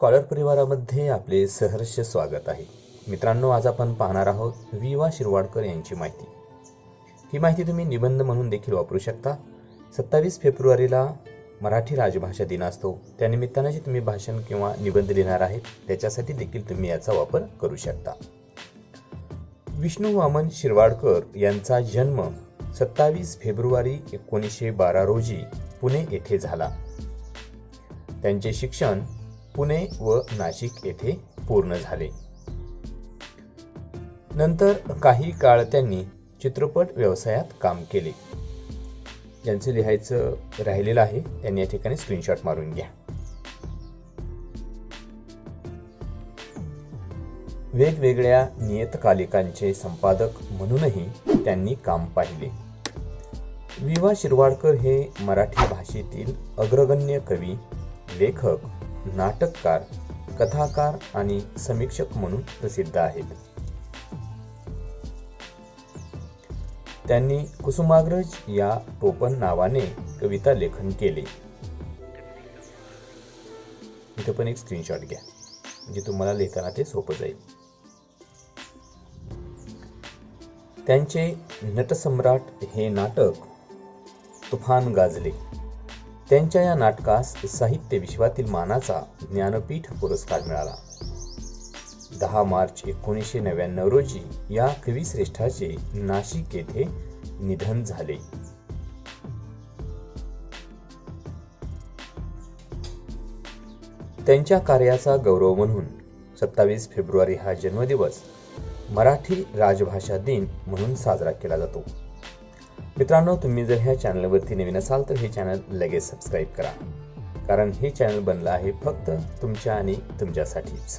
Scholar परिवारामध्ये आपले सहर्ष स्वागत आहे. मित्रांनो आज आपण पाहणार आहोत वि वा शिरवाडकर यांची माहिती. ही माहिती तुम्ही निबंध म्हणून देखील वापरू शकता. सत्तावीस फेब्रुवारीला मराठी राजभाषा दिन असतो त्यानिमित्तानं जे तुम्ही भाषण किंवा निबंध लिहिणार आहेत त्याच्यासाठी देखील तुम्ही याचा वापर करू शकता. विष्णू वामन शिरवाडकर यांचा जन्म सत्तावीस फेब्रुवारी एकोणीसशे बारा रोजी पुणे येथे झाला. त्यांचे शिक्षण पुणे व नाशिक येथे पूर्ण झाले. नंतर काही काळ त्यांनी चित्रपट व्यवसायात काम केले. ज्यांचं लिहायचं राहिलेलं आहे त्यांनी या ठिकाणी स्क्रीनशॉट मारून घ्या. वेगवेगळ्या नियतकालिकांचे संपादक म्हणूनही त्यांनी काम पाहिले. विवा शिरवाडकर हे मराठी भाषेतील अग्रगण्य कवी लेखक नाटककार कथाकार आणि समीक्षक म्हणून प्रसिद्ध आहेत. त्यांनी कुसुमाग्रज या टोपण नावाने कविता लेखन केले. इथं पण एक स्क्रीनशॉट घ्या. म्हणजे तुम्हाला लिहिताना ते सोपं जाईल. त्यांचे नटसम्राट हे नाटक तुफान गाजले. त्यांच्या या नाटकास साहित्य विश्वातील मानाचा ज्ञानपीठ पुरस्कार मिळाला. दहा मार्च एकोणीसशे नव्याण्णव रोजी या कविश्रेष्ठाचे नाशिक येथे निधन झाले. त्यांच्या कार्याचा गौरव म्हणून सत्तावीस फेब्रुवारी हा जन्मदिवस मराठी राजभाषा दिन म्हणून साजरा केला जातो. मित्रांनो तुम्ही जर ह्या चॅनलवरती नवीन असाल तर हे चॅनल लगेच सबस्क्राईब करा. कारण हे चॅनल बनलं आहे फक्त तुमच्या आणि तुमच्यासाठीच.